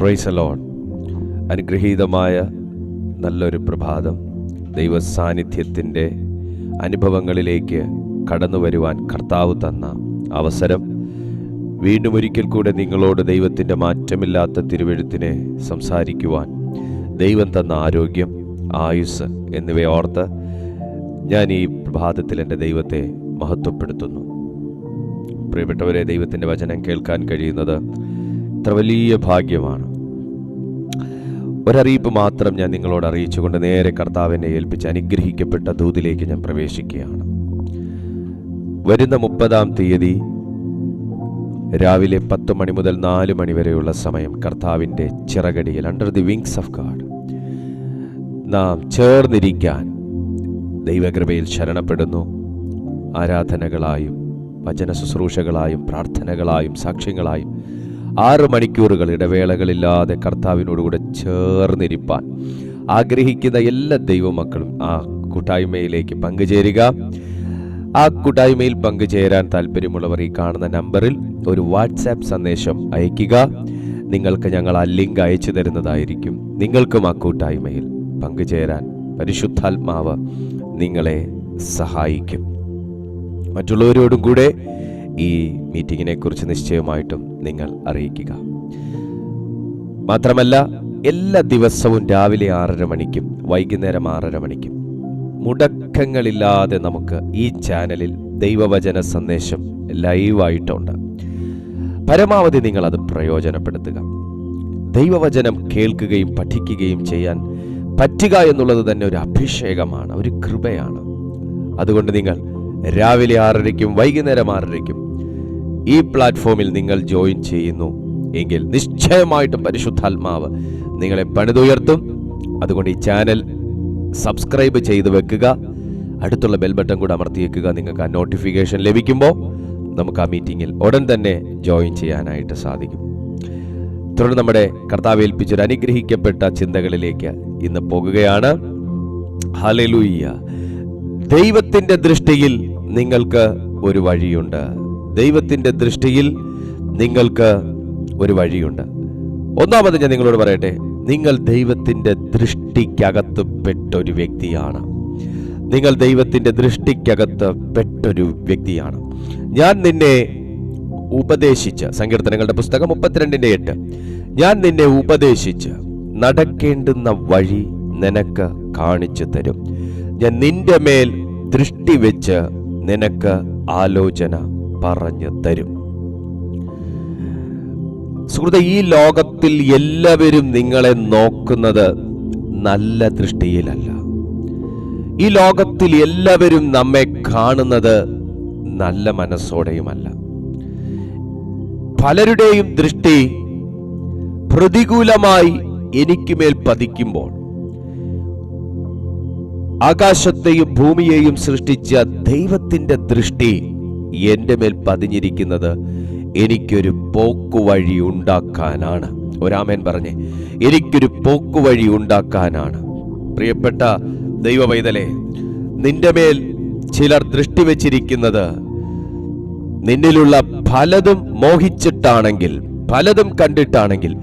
Price alone അനുഗ്രഹീതമായ നല്ലൊരു പ്രഭാതം ദൈവ സാന്നിധ്യത്തിന്റെ അനുഭവങ്ങളിലേക്ക് കടന്നു വരുവാൻ കർത്താവ് തന്ന അവസരം. വീണ്ടും ഒരിക്കൽ കൂടെ നിങ്ങളോട് ദൈവത്തിന്റെ മാറ്റമില്ലാത്ത തിരുവെഴുത്തിനെ സംസാരിക്കുവാൻ ദൈവം തന്ന ആരോഗ്യം ആയുസ് എന്നിവ ഓർത്ത് ഞാൻ ഈ പ്രഭാതത്തിൽ എന്റെ ദൈവത്തെ മഹത്വപ്പെടുത്തുന്നു. പ്രിയപ്പെട്ടവരെ ദൈവത്തിന്റെ വചനം കേൾക്കാൻ കഴിയുന്നത് ഇത്ര വലിയ ഭാഗ്യമാണ്. ഒരറിയിപ്പ് മാത്രം ഞാൻ നിങ്ങളോട് അറിയിച്ചുകൊണ്ട് നേരെ കർത്താവിനെ ഏൽപ്പിച്ച് അനുഗ്രഹിക്കപ്പെട്ട ദൂതിലേക്ക് ഞാൻ പ്രവേശിക്കുകയാണ്. വരുന്ന മുപ്പതാം തീയതി രാവിലെ പത്ത് മണി മുതൽ നാല് മണി വരെയുള്ള സമയം കർത്താവിന്റെ ചിറകടിയിൽ under the wings of God നാം ചേർന്നിരിക്കാൻ ദൈവകൃപയിൽ ശരണപ്പെടുന്നു. ആരാധനകളായും വചന ശുശ്രൂഷകളായും പ്രാർത്ഥനകളായും സാക്ഷ്യങ്ങളായും ആറ് മണിക്കൂറുകൾ ഇടവേളകളില്ലാതെ കർത്താവിനോടുകൂടെ ചേർന്നിരിപ്പാൻ ആഗ്രഹിക്കുന്ന എല്ലാ ദൈവമക്കളും ആ കൂട്ടായ്മയിലേക്ക് പങ്കുചേരുക. ആ കൂട്ടായ്മയിൽ പങ്കുചേരാൻ താല്പര്യമുള്ളവർ ഈ കാണുന്ന നമ്പറിൽ ഒരു വാട്സാപ്പ് സന്ദേശം അയയ്ക്കുക. നിങ്ങൾക്ക് ഞങ്ങൾ ആ ലിങ്ക് അയച്ചു തരുന്നതായിരിക്കും. നിങ്ങൾക്കും ആ കൂട്ടായ്മയിൽ പങ്കുചേരാൻ പരിശുദ്ധാത്മാവ് നിങ്ങളെ സഹായിക്കും. മറ്റുള്ളവരോടും കൂടെ ഈ മീറ്റിങ്ങിനെ കുറിച്ച് നിശ്ചയമായിട്ടും നിങ്ങൾ അറിയിക്കുക. മാത്രമല്ല എല്ലാ ദിവസവും രാവിലെ ആറര മണിക്കും വൈകുന്നേരം ആറര മണിക്കും മുടക്കങ്ങളില്ലാതെ നമുക്ക് ഈ ചാനലിൽ ദൈവവചന സന്ദേശം ലൈവായിട്ടുണ്ട്. പരമാവധി നിങ്ങൾ അത് പ്രയോജനപ്പെടുത്തുക. ദൈവവചനം കേൾക്കുകയും പഠിക്കുകയും ചെയ്യാൻ പറ്റുക എന്നുള്ളത് തന്നെ ഒരു അഭിഷേകമാണ് ഒരു കൃപയാണ്. അതുകൊണ്ട് നിങ്ങൾ രാവിലെ ആറരയ്ക്കും വൈകുന്നേരം ആറരയ്ക്കും ഈ പ്ലാറ്റ്ഫോമിൽ നിങ്ങൾ ജോയിൻ ചെയ്യുന്നു എങ്കിൽ നിശ്ചയമായിട്ടും പരിശുദ്ധാത്മാവ് നിങ്ങളെ പണിതുയർത്തും. അതുകൊണ്ട് ഈ ചാനൽ സബ്സ്ക്രൈബ് ചെയ്ത് വെക്കുക. അടുത്തുള്ള ബെൽബട്ടൺ കൂടെ അമർത്തി വെക്കുക. നിങ്ങൾക്ക് ആ നോട്ടിഫിക്കേഷൻ ലഭിക്കുമ്പോൾ നമുക്ക് ആ മീറ്റിങ്ങിൽ ഉടൻ തന്നെ ജോയിൻ ചെയ്യാനായിട്ട് സാധിക്കും. തുടർന്ന് നമ്മുടെ കർത്താവ് ഏൽപ്പിച്ചൊരു അനുഗ്രഹിക്കപ്പെട്ട ചിന്തകളിലേക്ക് ഇന്ന് പോകുകയാണ്. ഹലലൂയ്യ ദൈവത്തിന്റെ ദൃഷ്ടിയിൽ നിങ്ങൾക്ക് ഒരു വഴിയുണ്ട്. ദൈവത്തിന്റെ ദൃഷ്ടിയിൽ നിങ്ങൾക്ക് ഒരു വഴിയുണ്ട്. ഒന്നാമത് ഞാൻ നിങ്ങളോട് പറയട്ടെ നിങ്ങൾ ദൈവത്തിന്റെ ദൃഷ്ടിക്കകത്ത് പെട്ടൊരു വ്യക്തിയാണ്. നിങ്ങൾ ദൈവത്തിന്റെ ദൃഷ്ടിക്കകത്ത് പെട്ടൊരു വ്യക്തിയാണ്. ഞാൻ നിന്നെ ഉപദേശിച്ച് സങ്കീർത്തനങ്ങളുടെ പുസ്തകം മുപ്പത്തിരണ്ടിന്റെ എട്ട് ഞാൻ നിന്നെ ഉപദേശിച്ച് നടക്കേണ്ടുന്ന വഴി നിനക്ക് കാണിച്ചു തരും. ഞാൻ നിന്റെ മേൽ ദൃഷ്ടി വെച്ച് നിനക്ക് ആലോചന പറഞ്ഞു തരും. സുഹൃത്തെ ഈ ലോകത്തിൽ എല്ലാവരും നിങ്ങളെ നോക്കുന്നത് നല്ല ദൃഷ്ടിയിലല്ല. ഈ ലോകത്തിൽ എല്ലാവരും നമ്മെ കാണുന്നത് നല്ല മനസ്സോടെയുമല്ല. പലരുടെയും ദൃഷ്ടി പ്രതികൂലമായി എനിക്ക് മേൽ പതിക്കുമ്പോൾ ആകാശത്തെയും ഭൂമിയെയും സൃഷ്ടിച്ച ദൈവത്തിന്റെ ദൃഷ്ടി എന്റെ മേൽ പതിഞ്ഞിരിക്കുന്നത് എനിക്കൊരു പോക്കുവഴി ഉണ്ടാക്കാനാണ്. ഒരാമേൻ പറഞ്ഞേ എനിക്കൊരു പോക്കുവഴി ഉണ്ടാക്കാനാണ്. പ്രിയപ്പെട്ട ദൈവവൈതലെ നിന്റെ മേൽ ചിലർ ദൃഷ്ടി വെച്ചിരിക്കുന്നത് നിന്നിലുള്ള പലതും മോഹിച്ചിട്ടാണെങ്കിൽ പലതും കണ്ടിട്ടാണെങ്കിൽ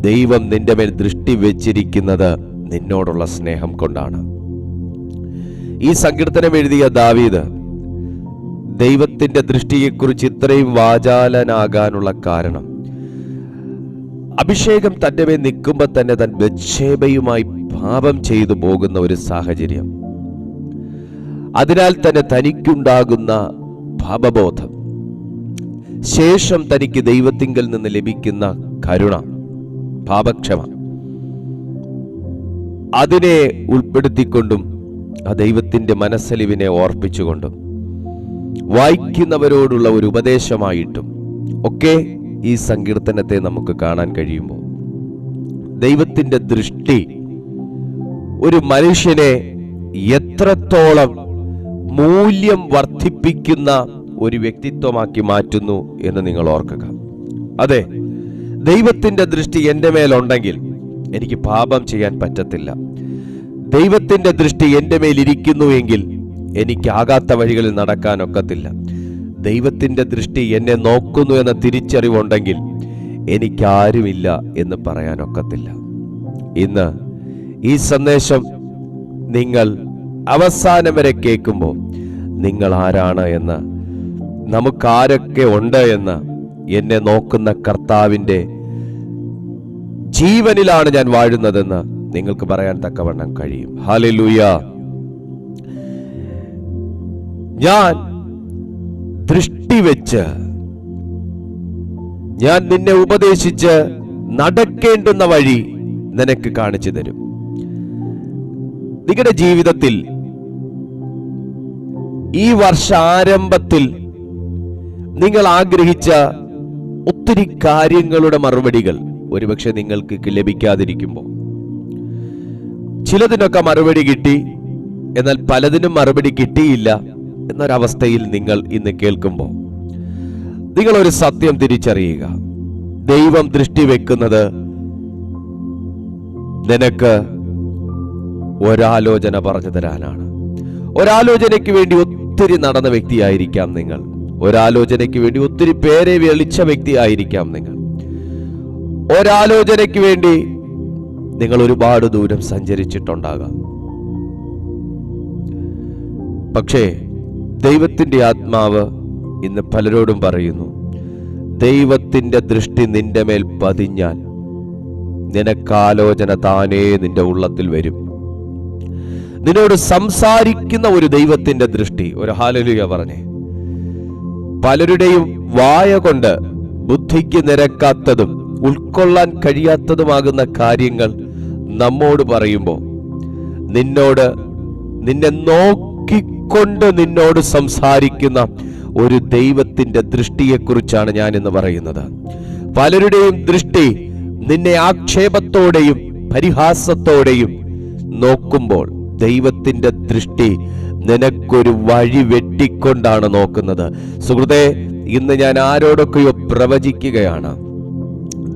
ദൈവം നിന്റെ മേൽ ദൃഷ്ടി വെച്ചിരിക്കുന്നത് നിന്നോടുള്ള സ്നേഹം കൊണ്ടാണ്. ഈ സങ്കീർത്തനം എഴുതിയ ദാവീദ് ദൈവത്തിന്റെ ദൃഷ്ടിയെക്കുറിച്ച് ഇത്രയും വാചാലനാകാനുള്ള കാരണം. അഭിഷേകം തന്റെ മേൽ നിൽക്കുമ്പോൾ തന്നെ താൻ ബത്ഷേബയുമായി പാപം ചെയ്തു പോകുന്ന ഒരു സാഹചര്യം. അതിനാൽ തന്നെ തനിക്കുണ്ടാകുന്ന പാപബോധം. ശേഷം തനിക്ക് ദൈവത്തിങ്കൽ നിന്ന് ലഭിക്കുന്ന കരുണ പാപക്ഷമ. അതിനെ ഉൾപ്പെടുത്തിക്കൊണ്ടും ആ ദൈവത്തിന്റെ മനസ്സലിവിനെ ഓർപ്പിച്ചുകൊണ്ടും വായിക്കുന്നവരോടുള്ള ഒരു ഉപദേശമായിട്ടും ഒക്കെ ഈ സങ്കീർത്തനത്തെ നമുക്ക് കാണാൻ കഴിയുമ്പോൾ ദൈവത്തിന്റെ ദൃഷ്ടി ഒരു മനുഷ്യനെ എത്രത്തോളം മൂല്യം വർദ്ധിപ്പിക്കുന്ന ഒരു വ്യക്തിത്വമാക്കി മാറ്റുന്നു എന്ന് നിങ്ങൾ ഓർക്കുക. അതെ ദൈവത്തിന്റെ ദൃഷ്ടി എന്റെ മേലുണ്ടെങ്കിൽ എനിക്ക് പാപം ചെയ്യാൻ പറ്റത്തില്ല. ദൈവത്തിന്റെ ദൃഷ്ടി എന്റെ മേലിരിക്കുന്നു എങ്കിൽ എനിക്കാകാത്ത വഴികളിൽ നടക്കാനൊക്കത്തില്ല ദൈവത്തിന്റെ ദൃഷ്ടി എന്നെ നോക്കുന്നു എന്ന തിരിച്ചറിവുണ്ടെങ്കിൽ എനിക്കാരുമില്ല എന്ന് പറയാനൊക്കത്തില്ല ഇന്ന് ഈ സന്ദേശം നിങ്ങൾ അവസാനം വരെ കേൾക്കുമ്പോൾ നിങ്ങൾ ആരാണ് എന്ന് നമുക്കാരൊക്കെ ഉണ്ട് എന്ന് എന്നെ നോക്കുന്ന കർത്താവിന്റെ ജീവനിലാണ് ഞാൻ വാഴുന്നതെന്ന് നിങ്ങൾക്ക് പറയാൻ തക്കവണ്ണം കഴിയും. ഹാലലൂയ ഞാൻ ദൃഷ്ടി വെച്ച് ഞാൻ നിന്നെ ഉപദേശിച്ച് നടക്കേണ്ടുന്ന വഴി നിനക്ക് കാണിച്ചു തരും. നിങ്ങളുടെ ജീവിതത്തിൽ ഈ വർഷ ആരംഭത്തിൽ നിങ്ങൾ ആഗ്രഹിച്ച ഒത്തിരി കാര്യങ്ങളുടെ മറുപടികൾ ഒരുപക്ഷെ നിങ്ങൾക്ക് ലഭിക്കാതിരിക്കുമ്പോൾ. ചിലതിനൊക്കെ മറുപടി കിട്ടി എന്നാൽ പലതിനും മറുപടി കിട്ടിയില്ല. എന്നൊരവസ്ഥയിൽ നിങ്ങൾ ഇന്ന് കേൾക്കുമ്പോൾ നിങ്ങൾ ഒരു സത്യം തിരിച്ചറിയുക. ദൈവം ദൃഷ്ടി വെക്കുന്നത് നിനക്ക് ഒരാലോചന പറഞ്ഞു തരാനാണ്. ഒരാലോചനയ്ക്ക് വേണ്ടി ഒത്തിരി നടന്ന വ്യക്തിയായിരിക്കാം നിങ്ങൾ. ഒരാലോചനയ്ക്ക് വേണ്ടി ഒത്തിരി പേരെ വിളിച്ച വ്യക്തിയായിരിക്കാം നിങ്ങൾ. ഒരാലോചനയ്ക്ക് വേണ്ടി നിങ്ങൾ ഒരുപാട് ദൂരം സഞ്ചരിച്ചിട്ടുണ്ടാകാം. പക്ഷേ ദൈവത്തിന്റെ ആത്മാവ് ഇന്ന് പലരോടും പറയുന്നു ദൈവത്തിന്റെ ദൃഷ്ടി നിന്റെ മേൽ പതിഞ്ഞാൽ നിനക്കാലോചന താനേ നിന്റെ ഉള്ളത്തിൽ വരും. നിന്നോട് സംസാരിക്കുന്ന ഒരു ദൈവത്തിന്റെ ദൃഷ്ടി ഒരു ഹാലലുക പറഞ്ഞേ. പലരുടെയും വായ കൊണ്ട് ബുദ്ധിക്ക് നിരക്കാത്തതും ഉൾക്കൊള്ളാൻ കഴിയാത്തതുമാകുന്ന കാര്യങ്ങൾ നമ്മോട് പറയുമ്പോൾ നിന്നോട് നിന്നെ നോക്കിക്കൊണ്ട് നിന്നോട് സംസാരിക്കുന്ന ഒരു ദൈവത്തിന്റെ ദൃഷ്ടിയെക്കുറിച്ചാണ് ഞാൻ ഇന്ന് പറയുന്നത്. പലരുടെയും ദൃഷ്ടി നിന്നെ ആക്ഷേപത്തോടെയും പരിഹാസത്തോടെയും നോക്കുമ്പോൾ ദൈവത്തിന്റെ ദൃഷ്ടി നിനക്കൊരു വഴി വെട്ടിക്കൊണ്ടാണ് നോക്കുന്നത്. സുഹൃത്തെ ഇന്ന് ഞാൻ ആരോടൊക്കെയോ പ്രവചിക്കുകയാണ്.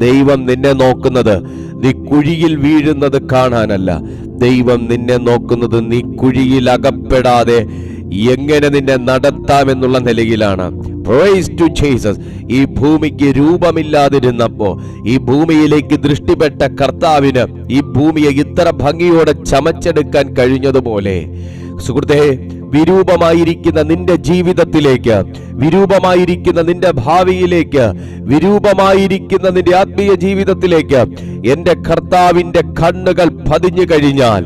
ദൈവം നിന്നെ നോക്കുന്നത് നീ കുഴിയിൽ വീഴുന്നത് കാണാനല്ല ദൈവം നിന്നെ നോക്കുന്നത് നീ കുഴിയിൽ അകപ്പെടാതെ എങ്ങനെ നിന്നെ നടത്താമെന്നുള്ള നിലയിലാണ് ടു Jesus. ഈ ഭൂമിക്ക് രൂപമില്ലാതിരുന്നപ്പോ ഈ ഭൂമിയിലേക്ക് ദൃഷ്ടിപ്പെട്ട കർത്താവിന് ഈ ഭൂമിയെ ഇത്ര ഭംഗിയോടെ ചമച്ചെടുക്കാൻ കഴിഞ്ഞതുപോലെ സുഹൃത്തെ വിരൂപമായിരിക്കുന്ന നിന്റെ ജീവിതത്തിലേക്ക് വിരൂപമായിരിക്കുന്ന നിന്റെ ഭാവിയിലേക്ക് വിരൂപമായിരിക്കുന്ന നിന്റെ ആത്മീയ ജീവിതത്തിലേക്ക് എന്റെ കർത്താവിന്റെ കണ്ണുകൾ പതിഞ്ഞു കഴിഞ്ഞാൽ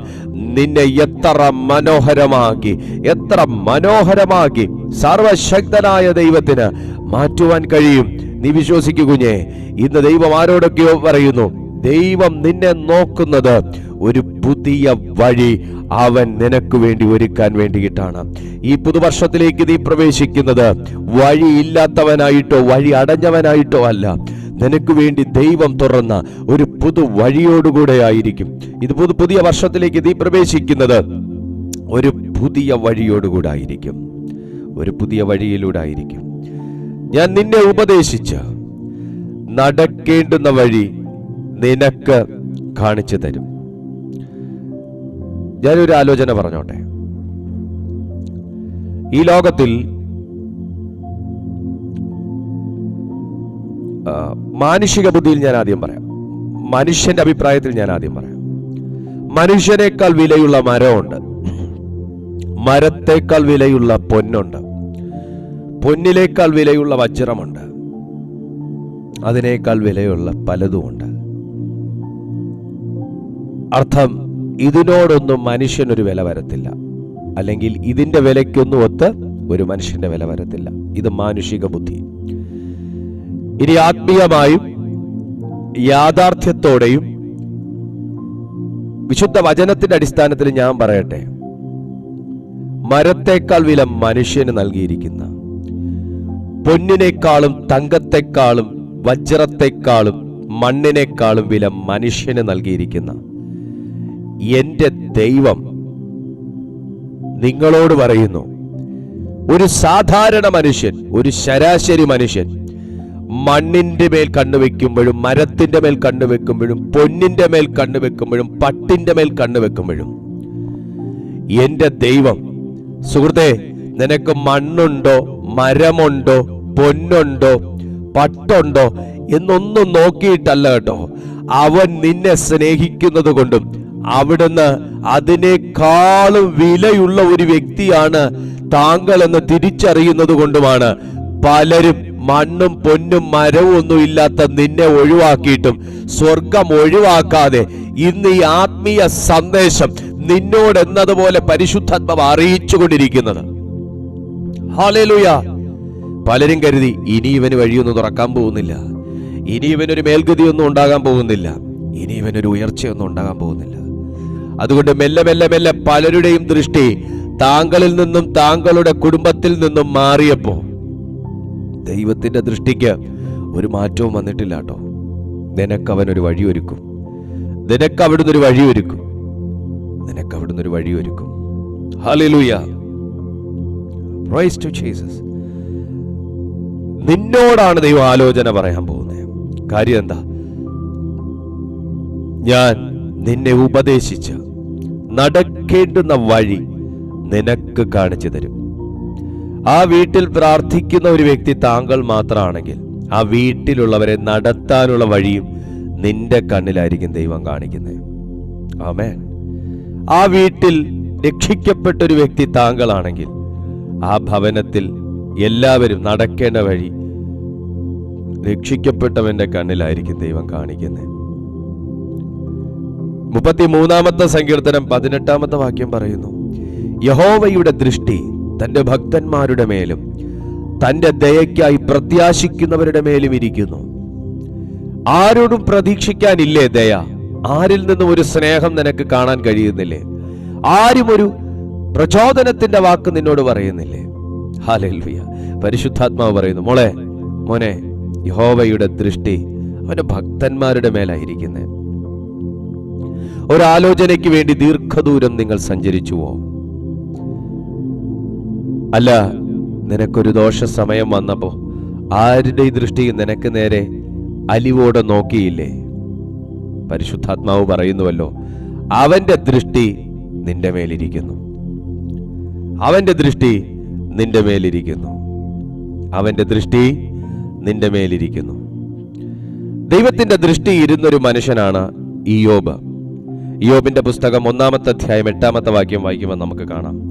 നിന്നെ എത്ര മനോഹരമാക്കി എത്ര മനോഹരമാക്കി സർവശക്തനായ ദൈവത്തിന് മാറ്റുവാൻ കഴിയും. നീ വിശ്വസിക്കു കുഞ്ഞേ ഇന്ന് ദൈവം ആരോടൊക്കെയോ പറയുന്നു ദൈവം നിന്നെ നോക്കുന്നത് ഒരു പുതിയ വഴി അവൻ നിനക്ക് വേണ്ടി ഒരുക്കാൻ വേണ്ടിയിട്ടാണ്. ഈ പുതുവർഷത്തിലേക്ക് നീ പ്രവേശിക്കുന്നത് വഴിയില്ലാത്തവനായിട്ടോ വഴി അടഞ്ഞവനായിട്ടോ അല്ല. നിനക്ക് വേണ്ടി ദൈവം തുറന്ന ഒരു പുതു വഴിയോടുകൂടെ ആയിരിക്കും. ഇത് പുതു പുതിയ വർഷത്തിലേക്ക് നീ പ്രവേശിക്കുന്നത് ഒരു പുതിയ വഴിയോടുകൂടെ ആയിരിക്കും. ഒരു പുതിയ വഴിയിലൂടെ ആയിരിക്കും. ഞാൻ നിന്നെ ഉപദേശിച്ച നടക്കേണ്ടുന്ന വഴി നിനക്ക് കാണിച്ചു തരും. ഞാനൊരു ആലോചന പറഞ്ഞോട്ടെ. ഈ ലോകത്തിൽ മാനുഷിക ബുദ്ധിയിൽ ഞാൻ ആദ്യം പറയാം. മനുഷ്യന്റെ അഭിപ്രായത്തിൽ ഞാൻ ആദ്യം പറയാം. മനുഷ്യനേക്കാൾ വിലയുള്ള മരമുണ്ട്. മരത്തേക്കാൾ വിലയുള്ള പൊന്നുണ്ട്. പൊന്നിലേക്കാൾ വിലയുള്ള വജ്രമുണ്ട്. അതിനേക്കാൾ വിലയുള്ള പലതുമുണ്ട്. അർത്ഥം ഇതിനോടൊന്നും മനുഷ്യനൊരു വില വരത്തില്ല. അല്ലെങ്കിൽ ഇതിന്റെ വിലയ്ക്കൊന്നും ഒത്ത് ഒരു മനുഷ്യന്റെ വില വരത്തില്ല. ഇത് മാനുഷിക ബുദ്ധി. ഇനി ആത്മീയമായും യാഥാർത്ഥ്യത്തോടെയും വിശുദ്ധ വചനത്തിന്റെ അടിസ്ഥാനത്തിൽ ഞാൻ പറയട്ടെ. മരത്തേക്കാൾ വില മനുഷ്യന് നൽകിയിരിക്കുന്ന പൊന്നിനേക്കാളും തങ്കത്തെക്കാളും വജ്രത്തെക്കാളും മണ്ണിനേക്കാളും വില മനുഷ്യന് നൽകിയിരിക്കുന്ന എന്റെ ദൈവം നിങ്ങളോട് പറയുന്നു ഒരു സാധാരണ മനുഷ്യൻ ഒരു ശരാശരി മനുഷ്യൻ മണ്ണിന്റെ മേൽ കണ്ണുവെക്കുമ്പോഴും മരത്തിന്റെ മേൽ കണ്ണുവെക്കുമ്പോഴും പൊന്നിന്റെ മേൽ കണ്ണുവെക്കുമ്പോഴും പട്ടിന്റെ മേൽ കണ്ണുവെക്കുമ്പോഴും എന്റെ ദൈവം സുഹൃത്തെ നിനക്ക് മണ്ണുണ്ടോ മരമുണ്ടോ പൊന്നുണ്ടോ പട്ടുണ്ടോ എന്നൊന്നും നോക്കിയിട്ടല്ല കേട്ടോ. അവൻ നിന്നെ സ്നേഹിക്കുന്നത് കൊണ്ടും അവിടുന്ന് അതിനേക്കാളും വിലയുള്ള ഒരു വ്യക്തിയാണ് താങ്കൾ എന്ന് തിരിച്ചറിയുന്നത് കൊണ്ടുമാണ് പലരും മണ്ണും പൊന്നും മരവും ഒന്നും ഇല്ലാത്ത നിന്നെ ഒഴിവാക്കിയിട്ടും സ്വർഗം ഒഴിവാക്കാതെ ഇന്ന് ഈ ആത്മീയ സന്ദേശം നിന്നോട് എന്നതുപോലെ പരിശുദ്ധാത്മാവ് അറിയിച്ചുകൊണ്ടിരിക്കുന്നത്. ഹാലേലുയ പലരും കരുതി ഇനി ഇവന് വഴിയൊന്നും തുറക്കാൻ പോകുന്നില്ല. ഇനി ഇവനൊരു മേൽഗതിയൊന്നും ഉണ്ടാകാൻ പോകുന്നില്ല. ഇനി ഇവനൊരു ഉയർച്ചയൊന്നും ഉണ്ടാകാൻ പോകുന്നില്ല. അതുകൊണ്ട് മെല്ലെ മെല്ലെ മെല്ലെ പലരുടെയും ദൃഷ്ടി താങ്കളിൽ നിന്നും താങ്കളുടെ കുടുംബത്തിൽ നിന്നും മാറിയപ്പോ ദൈവത്തിന്റെ ദൃഷ്ടിക്ക് ഒരു മാറ്റവും വന്നിട്ടില്ല കേട്ടോ. നിനക്ക് അവനൊരു വഴിയൊരുക്കും. നിനക്ക് അവിടുന്ന് ഒരു വഴിയൊരുക്കും. നിനക്ക് അവിടുന്ന് ഒരു വഴിയൊരുക്കും ജീസസ് നിന്നോടാണ് ദൈവം ആലോചന പറയാൻ പോകുന്നത്. കാര്യം എന്താ ഞാൻ നിന്നെ ഉപദേശിച്ച് നടക്കേണ്ടുന്ന വഴി നിനക്ക് കാണിച്ചു തരും. ആ വീട്ടിൽ പ്രാർത്ഥിക്കുന്ന ഒരു വ്യക്തി താങ്കൾ മാത്രമാണെങ്കിൽ ആ വീട്ടിലുള്ളവരെ നടത്താനുള്ള വഴിയും നിന്റെ കണ്ണിലായിരിക്കും ദൈവം കാണിക്കുന്നത് ആമേ ആ വീട്ടിൽ രക്ഷിക്കപ്പെട്ട ഒരു വ്യക്തി താങ്കളാണെങ്കിൽ ആ ഭവനത്തിൽ എല്ലാവരും നടക്കേണ്ട വഴി രക്ഷിക്കപ്പെട്ടവന്റെ കണ്ണിലായിരിക്കും ദൈവം കാണിക്കുന്നത്. മുപ്പത്തി മൂന്നാമത്തെ സങ്കീർത്തനം പതിനെട്ടാമത്തെ വാക്യം പറയുന്നു. യഹോവയുടെ ദൃഷ്ടി തന്റെ ഭക്തന്മാരുടെ മേലും തന്റെ ദയയ്ക്കായി പ്രത്യാശിക്കുന്നവരുടെ മേലും ഇരിക്കുന്നു. ആരോടും പ്രതീക്ഷിക്കാനില്ലേ ദയ? ആരിൽ നിന്നും ഒരു സ്നേഹം നിനക്ക് കാണാൻ കഴിയുന്നില്ലേ? ആരും ഒരു പ്രചോദനത്തിന്റെ വാക്ക് നിന്നോട് പറയുന്നില്ലേ? ഹാലൽവിയ പരിശുദ്ധാത്മാവ് പറയുന്നു മോളെ മോനെ യഹോവയുടെ ദൃഷ്ടി അവന്റെ ഭക്തന്മാരുടെ മേലായിരിക്കുന്നത് ഒരാലോചനയ്ക്ക് വേണ്ടി ദീർഘദൂരം നിങ്ങൾ സഞ്ചരിച്ചുവോ? അല്ല നിനക്കൊരു ദോഷ സമയം വന്നപ്പോ ആരുടെ ദൃഷ്ടി നിനക്ക് നേരെ അലിവോടെ നോക്കിയില്ലേ? പരിശുദ്ധാത്മാവ് പറയുന്നുവല്ലോ അവന്റെ ദൃഷ്ടി നിന്റെ മേലിരിക്കുന്നു. അവന്റെ ദൃഷ്ടി നിന്റെ മേലിരിക്കുന്നു. അവന്റെ ദൃഷ്ടി നിന്റെ മേലിരിക്കുന്നു. ദൈവത്തിന്റെ ദൃഷ്ടി ഇരുന്നൊരു മനുഷ്യനാണ് ഇയോബ് ഇയോബിന്റെ പുസ്തകം ഒന്നാമത്തെ അധ്യായം എട്ടാമത്തെ വാക്യം വായിക്കുമ്പോൾ നമുക്ക് കാണാം.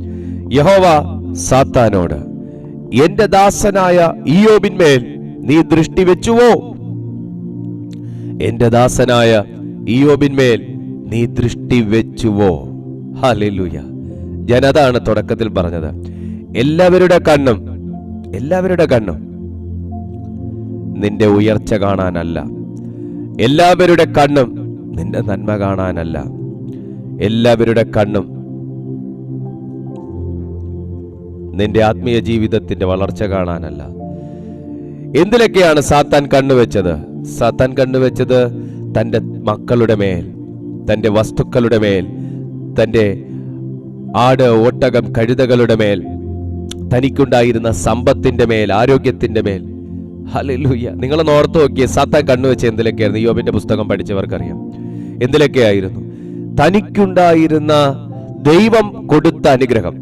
യഹോവ സാത്താനോട് എന്റെ ദാസനായ ഇയോബിന്മേൽ നീ ദൃഷ്ടി വെച്ചുവോ? എന്റെ ദാസനായ ഇയോബിന്മേൽ നീ ദൃഷ്ടി വെച്ചുവോ? ഹല്ലേലൂയ. ഞാൻ അതാണ് തുടക്കത്തിൽ പറഞ്ഞത്. എല്ലാവരുടെ കണ്ണും എല്ലാവരുടെ കണ്ണും നിന്റെ ഉയർച്ച കാണാനല്ല. എല്ലാവരുടെ കണ്ണും നിന്റെ നന്മ കാണാനല്ല. എല്ലാവരുടെ കണ്ണും നിന്റെ ആത്മീയ ജീവിതത്തിന്റെ വളർച്ച കാണാനല്ല. എന്തിലൊക്കെയാണ് സാത്താൻ കണ്ണുവെച്ചത്? സാത്താൻ കണ്ണുവെച്ചത് തന്റെ മക്കളുടെ മേൽ തന്റെ വസ്തുക്കളുടെ മേൽ തന്റെ ആട് ഒട്ടകം കഴുതകളുടെ മേൽ തനിക്കുണ്ടായിരുന്ന സമ്പത്തിന്റെ മേൽ ആരോഗ്യത്തിന്റെ മേൽ. ഹല്ലേലൂയ. നിങ്ങളൊന്ന് ഓർത്ത് സത്ത സാത്താൻ കണ്ണുവെച്ച് എന്തിലൊക്കെയായിരുന്നു? യോബിന്റെ പുസ്തകം പഠിച്ചവർക്കറിയാം. എന്തിലൊക്കെയായിരുന്നു തനിക്കുണ്ടായിരുന്ന ദൈവം കൊടുത്ത അനുഗ്രഹം.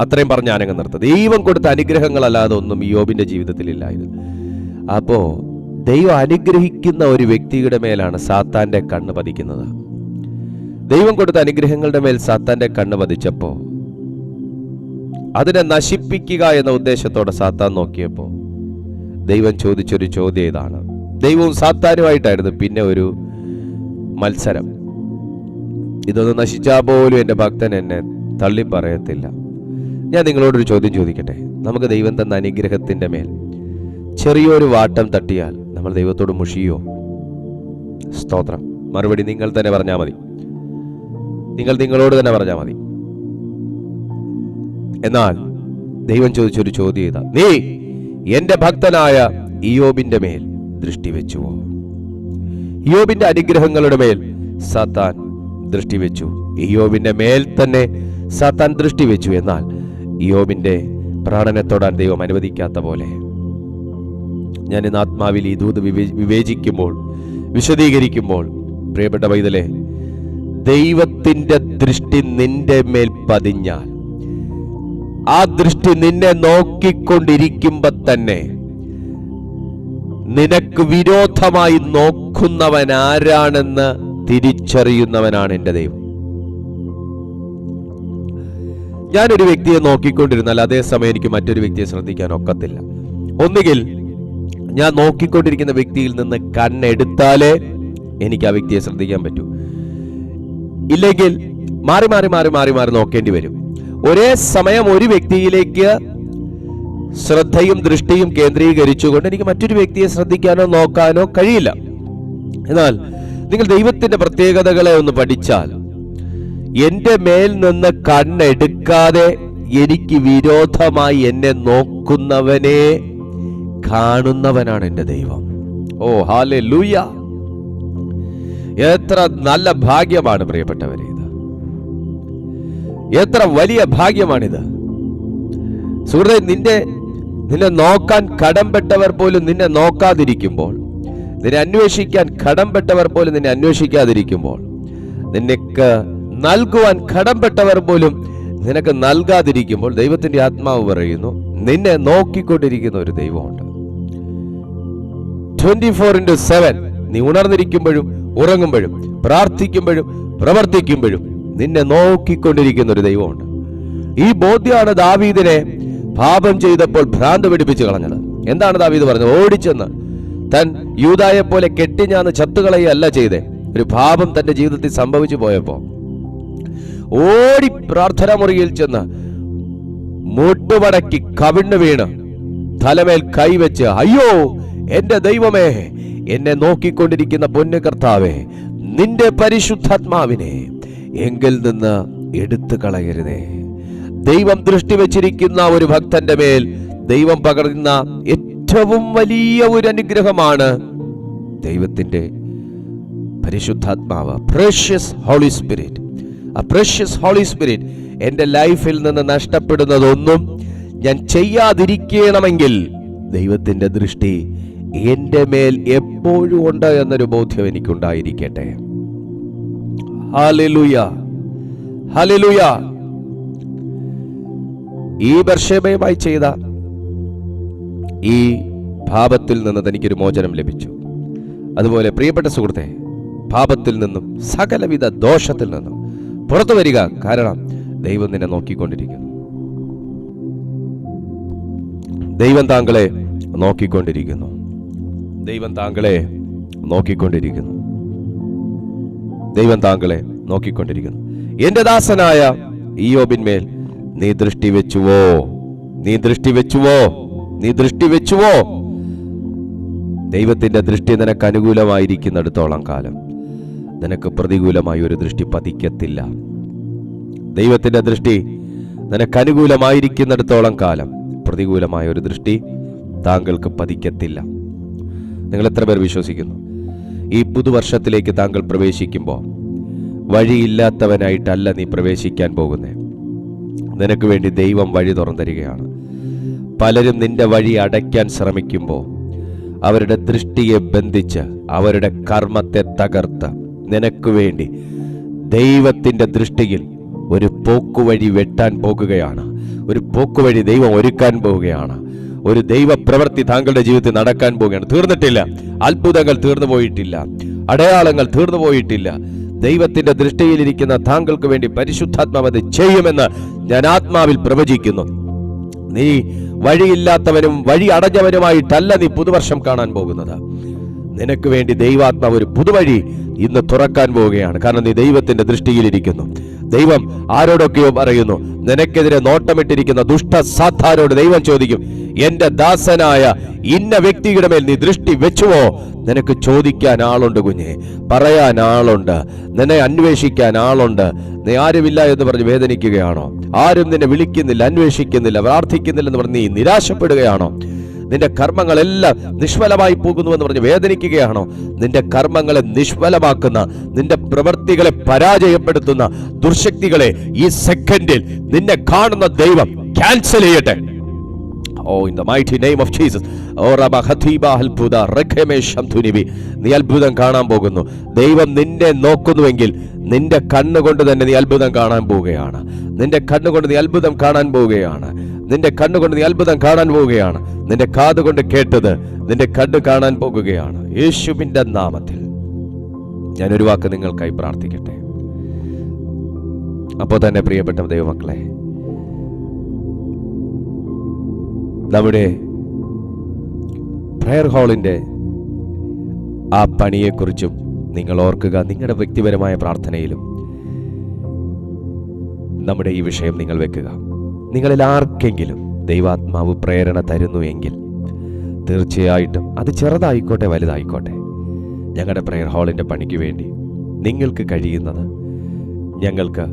അത്രയും പറഞ്ഞ് ഞാനങ്ങ് നിർത്ത. ദൈവം കൊടുത്ത അനുഗ്രഹങ്ങളല്ലാതെ ഒന്നും യോബിന്റെ ജീവിതത്തിൽ ഇല്ലായിരുന്നു. അപ്പോ ദൈവം അനുഗ്രഹിക്കുന്ന ഒരു വ്യക്തിയുടെ മേലാണ് സാത്താന്റെ കണ്ണ് പതിക്കുന്നത്. ദൈവം കൊടുത്ത അനുഗ്രഹങ്ങളുടെ മേൽ സാത്താന്റെ കണ്ണ് പതിച്ചപ്പോ അതിനെ നശിപ്പിക്കുക എന്ന ഉദ്ദേശത്തോടെ സാത്താൻ നോക്കിയപ്പോ ദൈവം ചോദിച്ചൊരു ചോദ്യം ഇതാണ്. ദൈവവും സാത്താനുമായിട്ടായിരുന്നു പിന്നെ ഒരു മത്സരം. ഇതൊന്നും നശിച്ചാൽ പോലും എന്റെ ഭക്തൻ എന്നെ തള്ളി പറയത്തില്ല. ഞാൻ നിങ്ങളോടൊരു ചോദ്യം ചോദിക്കട്ടെ? നമുക്ക് ദൈവം തന്ന അനുഗ്രഹത്തിന്റെ മേൽ ചെറിയൊരു വാട്ടം തട്ടിയാൽ നമ്മൾ ദൈവത്തോട് മുഷിയോ? സ്തോത്രം. മറുപടി നിങ്ങൾ തന്നെ പറഞ്ഞാൽ മതി. നിങ്ങൾ നിങ്ങളോട് തന്നെ പറഞ്ഞാൽ മതി. എന്നാൽ ദൈവം ചോദിച്ചൊരു ചോദ്യം ഇതാ. നീ എന്റെ ഭക്തനായ ഇയോബിന്റെ മേൽ ദൃഷ്ടി വെച്ചുവോ? ഇയോബിന്റെ അനുഗ്രഹങ്ങളുടെ മേൽ സത്താൻ ദൃഷ്ടി വെച്ചു. ഇയോബിന്റെ മേൽ തന്നെ സത്താൻ ദൃഷ്ടി വെച്ചു. എന്നാൽ ഇയോബിന്റെ പ്രാണനെ തൊടാൻ ദൈവം അനുവദിക്കാത്ത പോലെ. ഞാൻ ഇന്ന് ആത്മാവിൽ ഈ ദൂത് വിവേ- വിവേചിക്കുമ്പോൾ വിശദീകരിക്കുമ്പോൾ പ്രിയപ്പെട്ട പൈതലെ ദൈവത്തിന്റെ ദൃഷ്ടി നിന്റെ മേൽ പതിഞ്ഞാൽ ആ ദൃഷ്ടി നിന്നെ നോക്കിക്കൊണ്ടിരിക്കുമ്പോ തന്നെ നിനക്ക് വിരോധമായി നോക്കുന്നവൻ ആരാണെന്ന് തിരിച്ചറിയുന്നവനാണ് എന്റെ ദൈവം. ഞാനൊരു വ്യക്തിയെ നോക്കിക്കൊണ്ടിരുന്നാൽ അതേസമയം എനിക്ക് മറ്റൊരു വ്യക്തിയെ ശ്രദ്ധിക്കാൻ ഒക്കത്തില്ല. ഒന്നുകിൽ ഞാൻ നോക്കിക്കൊണ്ടിരിക്കുന്ന വ്യക്തിയിൽ നിന്ന് കണ്ണെടുത്താലേ എനിക്ക് ആ വ്യക്തിയെ ശ്രദ്ധിക്കാൻ പറ്റൂ. ഇല്ലെങ്കിൽ മാറി മാറി മാറി മാറി മാറി നോക്കേണ്ടി വരും. ഒരേ സമയം ഒരു വ്യക്തിയിലേക്ക് ശ്രദ്ധയും ദൃഷ്ടിയും കേന്ദ്രീകരിച്ചുകൊണ്ട് എനിക്ക് മറ്റൊരു വ്യക്തിയെ ശ്രദ്ധിക്കാനോ നോക്കാനോ കഴിയില്ല. എന്നാൽ നിങ്ങൾ ദൈവത്തിന്റെ പ്രത്യേകതകളെ ഒന്ന് പഠിച്ചാൽ എന്റെ മേൽ നിന്ന് കണ്ണെടുക്കാതെ എനിക്ക് വിരോധമായി എന്നെ നോക്കുന്നവനെ കാണുന്നവനാണ് എന്റെ ദൈവം. ഓ ഹാലെ ലൂയ എത്ര നല്ല ഭാഗ്യമാണ് പ്രിയപ്പെട്ടവരെ എത്ര വലിയ ഭാഗ്യമാണിത്. സുഹൃത്തെ നിന്റെ നിന്നെ നോക്കാൻ കടംപെട്ടവർ പോലും നിന്നെ നോക്കാതിരിക്കുമ്പോൾ നിന്നെ അന്വേഷിക്കാൻ കടംപെട്ടവർ പോലും നിന്നെ അന്വേഷിക്കാതിരിക്കുമ്പോൾ നിനക്ക് നൽകുവാൻ കടംപെട്ടവർ പോലും നിനക്ക് നൽകാതിരിക്കുമ്പോൾ ദൈവത്തിന്റെ ആത്മാവ് പറയുന്നു നിന്നെ നോക്കിക്കൊണ്ടിരിക്കുന്ന ഒരു ദൈവമുണ്ട്. ട്വന്റി ഫോർ ഇന്റു സെവൻ നീ ഉണർന്നിരിക്കുമ്പോഴും ഉറങ്ങുമ്പോഴും പ്രാർത്ഥിക്കുമ്പോഴും പ്രവർത്തിക്കുമ്പോഴും നിന്നെ നോക്കിക്കൊണ്ടിരിക്കുന്ന ഒരു ദൈവമുണ്ട്. ഈ ബോധ്യമാണ് ദാവീദിനെ പാപം ചെയ്തപ്പോൾ ഭ്രാന്ത് പിടിപ്പിച്ച് കളഞ്ഞത്. എന്താണ് ദാവീദ് പറഞ്ഞത്? ഓടിച്ചെന്ന്. തൻ യൂതായെ പോലെ കെട്ടിഞ്ഞാന്ന് ചത്തുകളയല്ല ചെയ്തേ. ഒരു പാപം തന്റെ ജീവിതത്തിൽ സംഭവിച്ചു പോയപ്പോ. ഓടി പ്രാർത്ഥന മുറിയിൽ ചെന്ന് മുട്ടുമടക്കി കവിണ്ണു വീണ് തലമേൽ കൈവച്ച് അയ്യോ എന്റെ ദൈവമേ എന്നെ നോക്കിക്കൊണ്ടിരിക്കുന്ന പൊന്നു കർത്താവേ നിന്റെ പരിശുദ്ധാത്മാവിനെ എങ്കിൽ നിന്ന് എടുത്തു കളയരുതേ. ദൈവം ദൃഷ്ടി വച്ചിരിക്കുന്ന ഒരു ഭക്തന്റെ മേൽ ദൈവം പകർന്ന ഏറ്റവും വലിയ ഒരു അനുഗ്രഹമാണ് ദൈവത്തിന്റെ പരിശുദ്ധാത്മാവ് പ്രഷ്യസ് ഹോളി സ്പിരിറ്റ് ആ പ്രഷ്യസ് ഹോളി സ്പിരിറ്റ് എന്റെ ലൈഫിൽ നിന്ന് നഷ്ടപ്പെടുന്നതൊന്നും ഞാൻ ചെയ്യാതിരിക്കണമെങ്കിൽ ദൈവത്തിന്റെ ദൃഷ്ടി എന്റെ മേൽ എപ്പോഴും ഉണ്ട് എന്നൊരു ബോധ്യം എനിക്കുണ്ടായിരിക്കട്ടെ. ഹല്ലേലൂയ ഹല്ലേലൂയ ഈ ബർഷേബയുമായി ചെയ്ത ഈ പാപത്തിൽ നിന്ന് തനിക്കൊരു മോചനം ലഭിച്ചു. അതുപോലെ പ്രിയപ്പെട്ട സുഹൃത്തെ പാപത്തിൽ നിന്നും സകലവിധ ദോഷത്തിൽ നിന്നും പുറത്തു വരിക കാരണം ദൈവം നിന്നെ നോക്കിക്കൊണ്ടിരിക്കുന്നു. ദൈവം താങ്കളെ നോക്കിക്കൊണ്ടിരിക്കുന്നു. ദൈവം താങ്കളെ നോക്കിക്കൊണ്ടിരിക്കുന്നു. ദൈവം താങ്കളെ നോക്കിക്കൊണ്ടിരിക്കുന്നു. എന്റെ ദാസനായ ഈയോബിന്മേൽ നീ ദൃഷ്ടി വെച്ചുവോ? നീ ദൃഷ്ടി വെച്ചുവോ? നീ ദൃഷ്ടി വെച്ചുവോ? ദൈവത്തിന്റെ ദൃഷ്ടി നിനക്ക് അനുകൂലമായിരിക്കുന്നിടത്തോളം കാലം. നിനക്ക് പ്രതികൂലമായി ഒരു ദൃഷ്ടി പതിക്കത്തില്ല. ദൈവത്തിന്റെ ദൃഷ്ടി നിനക്ക് അനുകൂലമായിരിക്കുന്നിടത്തോളം കാലം. പ്രതികൂലമായ ഒരു ദൃഷ്ടി താങ്കൾക്ക് പതിക്കത്തില്ല. നിങ്ങൾ എത്ര പേർ വിശ്വസിക്കുന്നു? ഈ പുതുവർഷത്തിലേക്ക് താങ്കൾ പ്രവേശിക്കുമ്പോൾ വഴിയില്ലാത്തവനായിട്ടല്ല നീ പ്രവേശിക്കാൻ പോകുന്നേ. നിനക്ക് വേണ്ടി ദൈവം വഴി തുറന്നിരിക്കുകയാണ്. പലരും നിന്റെ വഴി അടയ്ക്കാൻ ശ്രമിക്കുമ്പോൾ അവരുടെ ദൃഷ്ടിയെ ബന്ധിച്ച് അവരുടെ കർമ്മത്തെ തകർത്ത് നിനക്ക് വേണ്ടി ദൈവത്തിന്റെ ദൃഷ്ടിയിൽ ഒരു പോക്കുവഴി വെട്ടാൻ പോകുകയാണ്. ഒരു പോക്കുവഴി ദൈവം ഒരുക്കാൻ പോവുകയാണ് ഒരു ദൈവ പ്രവൃത്തി താങ്കളുടെ ജീവിതത്തിൽ നടക്കാൻ പോവുകയാണ്. തീർന്നിട്ടില്ല. അത്ഭുതങ്ങൾ തീർന്നു പോയിട്ടില്ല. അടയാളങ്ങൾ തീർന്നു പോയിട്ടില്ല. ദൈവത്തിന്റെ ദൃഷ്ടിയിലിരിക്കുന്ന താങ്കൾക്ക് വേണ്ടി പരിശുദ്ധാത്മാവ് അത് ചെയ്യുമെന്ന് ഞാൻ ആത്മാവിൽ പ്രവചിക്കുന്നു. നീ വഴിയില്ലാത്തവനും വഴി അടഞ്ഞവനുമായിട്ടല്ല നീ പുതുവർഷം കാണാൻ പോകുന്നത്. നിനക്ക് വേണ്ടി ദൈവാത്മാവ് ഒരു പുതുവഴി ഇന്ന് തുറക്കാൻ പോവുകയാണ്. കാരണം നീ ദൈവത്തിന്റെ ദൃഷ്ടിയിലിരിക്കുന്നു ദൈവം ആരോടൊക്കെയോ പറയുന്നു നിനക്കെതിരെ നോട്ടമിട്ടിരിക്കുന്ന ദുഷ്ട സാധാരോട് ദൈവം ചോദിക്കും എന്റെ ദാസനായ ഇന്ന വ്യക്തിയുടെ മേൽ നീ ദൃഷ്ടി വെച്ചുവോ? നിനക്ക് ചോദിക്കാൻ ആളുണ്ട് കുഞ്ഞെ പറയാൻ ആളുണ്ട് നിന്നെ അന്വേഷിക്കാൻ ആളുണ്ട്. നീ ആരുമില്ല എന്ന് പറഞ്ഞ് വേദനിക്കുകയാണോ? ആരും നിന്നെ വിളിക്കുന്നില്ല അന്വേഷിക്കുന്നില്ല പ്രാർത്ഥിക്കുന്നില്ല എന്ന് പറഞ്ഞ് നീ നിരാശപ്പെടുകയാണോ? നിന്റെ കർമ്മങ്ങളെല്ലാം നിഷ്ഫലമായി പോകുന്നുവെന്ന് പറഞ്ഞ് വേദനിക്കുകയാണോ? നിന്റെ കർമ്മങ്ങളെ നിഷ്ഫലമാക്കുന്ന നിന്റെ പ്രവൃത്തികളെ പരാജയപ്പെടുത്തുന്ന ദുർശക്തികളെ ഈ സെക്കൻഡിൽ നിന്നെ കാണുന്ന ദൈവം ക്യാൻസൽ ചെയ്യട്ടെ. ഓ in the mighty name of Jesus oh റബ ഹതീബ അത്ഭുത റഖമേഷം തുനിബി നീ അത്ഭുതം കാണാൻ പോകുന്നു. ദൈവം നിന്നെ നോക്കുന്നുവെങ്കിൽ നിന്റെ കണ്ണുകൊണ്ട് തന്നെ നീ അത്ഭുതം കാണാൻ പോവുകയാണ്. നിന്റെ കണ്ണുകൊണ്ട് നീ അത്ഭുതം കാണാൻ പോവുകയാണ്. നിന്റെ കണ്ണുകൊണ്ട് നീ അത്ഭുതം കാണാൻ പോവുകയാണ്. നിന്റെ കാതുകൊണ്ട് കേട്ടത് നിന്റെ കണ്ണ് കാണാൻ പോകുകയാണ്. യേശുവിന്റെ നാമത്തിൽ. ഞാൻ ഒരു വാക്ക് നിങ്ങൾക്കായി പ്രാർത്ഥിക്കട്ടെ. അപ്പോൾ തന്നെ പ്രിയപ്പെട്ട ദൈവമക്കളെ നമ്മുടെ പ്രയർ ഹാളിന്റെ ആ പണിയെക്കുറിച്ചും നിങ്ങൾ ഓർക്കുക നിങ്ങളുടെ വ്യക്തിപരമായ പ്രാർത്ഥനയിലും നമ്മുടെ ഈ വിഷയം നിങ്ങൾ വെക്കുക. നിങ്ങളിൽ ആർക്കെങ്കിലും ദൈവാത്മാവ് പ്രേരണ തരുന്നു എങ്കിൽ തീർച്ചയായിട്ടും അത് ചെറുതായിക്കോട്ടെ വലുതായിക്കോട്ടെ. ഞങ്ങളുടെ പ്രയർ ഹാളിന്റെ പണിക്ക് വേണ്ടി നിങ്ങൾക്ക് കഴിയുന്നത് ഞങ്ങൾക്ക്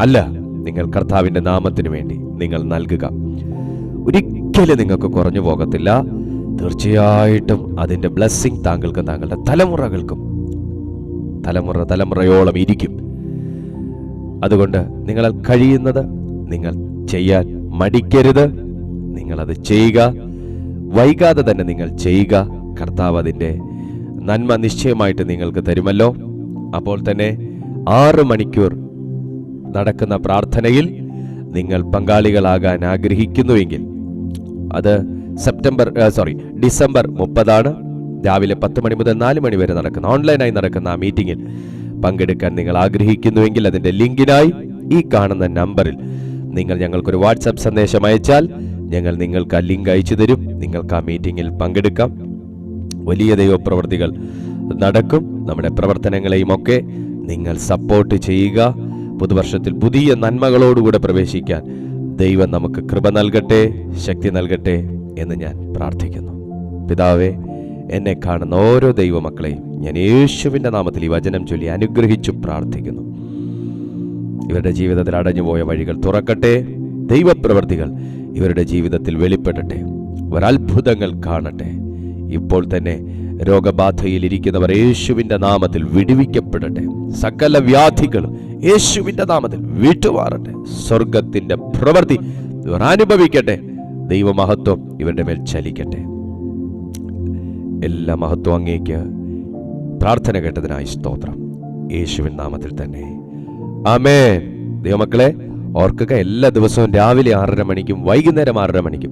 അല്ല നിങ്ങൾ കർത്താവിന്റെ നാമത്തിന് വേണ്ടി നിങ്ങൾ നൽകുക. ഒരിക്കലും നിങ്ങൾക്ക് കുറഞ്ഞു പോകത്തില്ല. തീർച്ചയായിട്ടും അതിന്റെ ബ്ലെസ്സിങ് താങ്കൾക്കും താങ്കളുടെ തലമുറകൾക്കും. തലമുറ തലമുറയോളം ഇരിക്കും. അതുകൊണ്ട് നിങ്ങളാൽ കഴിയുന്നത് നിങ്ങൾ ചെയ്യാൻ മടിക്കരുത്. നിങ്ങളത് ചെയ്യുക. വൈകാതെ തന്നെ നിങ്ങൾ ചെയ്യുക. കർത്താവ് അതിന്റെ നന്മ നിശ്ചയമായിട്ട് നിങ്ങൾക്ക് തരുമല്ലോ. അപ്പോൾ തന്നെ ആറ് മണിക്കൂർ നടക്കുന്ന പ്രാർത്ഥനയിൽ നിങ്ങൾ പങ്കാളികളാകാൻ ആഗ്രഹിക്കുന്നുവെങ്കിൽ അത് സെപ്റ്റംബർ സോറി ഡിസംബർ മുപ്പതാണ്. രാവിലെ പത്ത് മണി മുതൽ നാല് മണി വരെ നടക്കുന്ന ഓൺലൈനായി നടക്കുന്ന ആ മീറ്റിംഗിൽ പങ്കെടുക്കാൻ നിങ്ങൾ ആഗ്രഹിക്കുന്നുവെങ്കിൽ അതിന്റെ ലിങ്കിനായി ഈ കാണുന്ന നമ്പറിൽ നിങ്ങൾ ഞങ്ങൾക്കൊരു വാട്സപ്പ് സന്ദേശം അയച്ചാൽ ഞങ്ങൾ നിങ്ങൾക്ക് ആ ലിങ്ക് അയച്ചു തരും. നിങ്ങൾക്ക് ആ മീറ്റിങ്ങിൽ പങ്കെടുക്കാം. വലിയ ദൈവപ്രവർത്തികൾ നടക്കും. നമ്മുടെ പ്രവർത്തനങ്ങളെയും ഒക്കെ നിങ്ങൾ സപ്പോർട്ട് ചെയ്യുക. പുതുവർഷത്തിൽ പുതിയ നന്മകളോടുകൂടെ പ്രവേശിക്കാൻ ദൈവം നമുക്ക് കൃപ നൽകട്ടെ ശക്തി നൽകട്ടെ എന്ന് ഞാൻ പ്രാർത്ഥിക്കുന്നു. പിതാവേ എന്നെ കാണുന്ന ഓരോ ദൈവമക്കളെയും ഞാൻ യേശുവിന്റെ നാമത്തിൽ ഈ വചനം ചൊല്ലി അനുഗ്രഹിച്ചു പ്രാർത്ഥിക്കുന്നു. ഇവരുടെ ജീവിതത്തിൽ അടഞ്ഞുപോയ വഴികൾ തുറക്കട്ടെ ദൈവപ്രവർത്തികൾ ഇവരുടെ ജീവിതത്തിൽ വെളിപ്പെടട്ടെ ഒരത്ഭുതങ്ങൾ കാണട്ടെ. ഇപ്പോൾ തന്നെ രോഗബാധയിൽ ഇരിക്കുന്നവർ യേശുവിന്റെ നാമത്തിൽ വിടുവിക്കപ്പെടട്ടെ. സകല വ്യാധികളും യേശുവിന്റെ നാമത്തിൽ വിട്ടുമാറട്ടെ. സ്വർഗത്തിന്റെ പ്രവൃത്തി ഇവർ അനുഭവിക്കട്ടെ. ദൈവമഹത്വം ഇവരുടെ മേൽ ചലിക്കട്ടെ. എല്ലാ മഹത്വം അങ്ങേക്ക് പ്രാർത്ഥന കേട്ടതിനായി സ്തോത്രം. യേശുവിൻ നാമത്തിൽ തന്നെ. ആമേൻ. ദൈവമക്കളെ ഓർക്കുക എല്ലാ ദിവസവും രാവിലെ ആറര മണിക്കും വൈകുന്നേരം ആറര മണിക്കും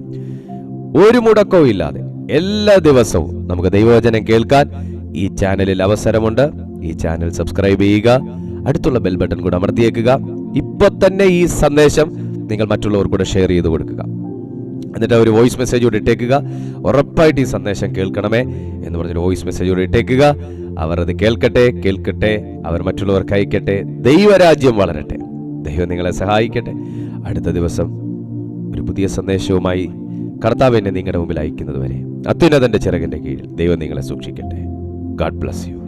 ഒരു മുടക്കവും ഇല്ലാതെ എല്ലാ ദിവസവും നമുക്ക് ദൈവവചനം കേൾക്കാൻ ഈ ചാനലിൽ അവസരമുണ്ട്. ഈ ചാനൽ സബ്സ്ക്രൈബ് ചെയ്യുക അടുത്തുള്ള ബെൽ ബട്ടൺ കൂടെ അമർത്തിയേക്കുക. ഇപ്പൊ തന്നെ ഈ സന്ദേശം നിങ്ങൾ മറ്റുള്ളവർ കൂടെ ഷെയർ ചെയ്ത് കൊടുക്കുക. എന്നിട്ട് ഒരു വോയിസ് മെസ്സേജ് കൂടെ ഇട്ടേക്കുക. ഉറപ്പായിട്ട് ഈ സന്ദേശം കേൾക്കണമേ എന്ന് പറഞ്ഞൊരു വോയിസ് മെസ്സേജ് കൂടെ ഇട്ടേക്കുക. അവർ അത് കേൾക്കട്ടെ കേൾക്കട്ടെ അവർ മറ്റുള്ളവർക്ക് അയക്കട്ടെ. ദൈവരാജ്യം വളരട്ടെ. ദൈവം നിങ്ങളെ സഹായിക്കട്ടെ. അടുത്ത ദിവസം ഒരു പുതിയ സന്ദേശവുമായി കർത്താവ് എന്നെ നിങ്ങളുടെ മുമ്പിൽ അയക്കുന്നത് വരെ അത്യുന്നതന്റെ ചിറകിന്റെ കീഴിൽ ദൈവം നിങ്ങളെ സൂക്ഷിക്കട്ടെ. God bless you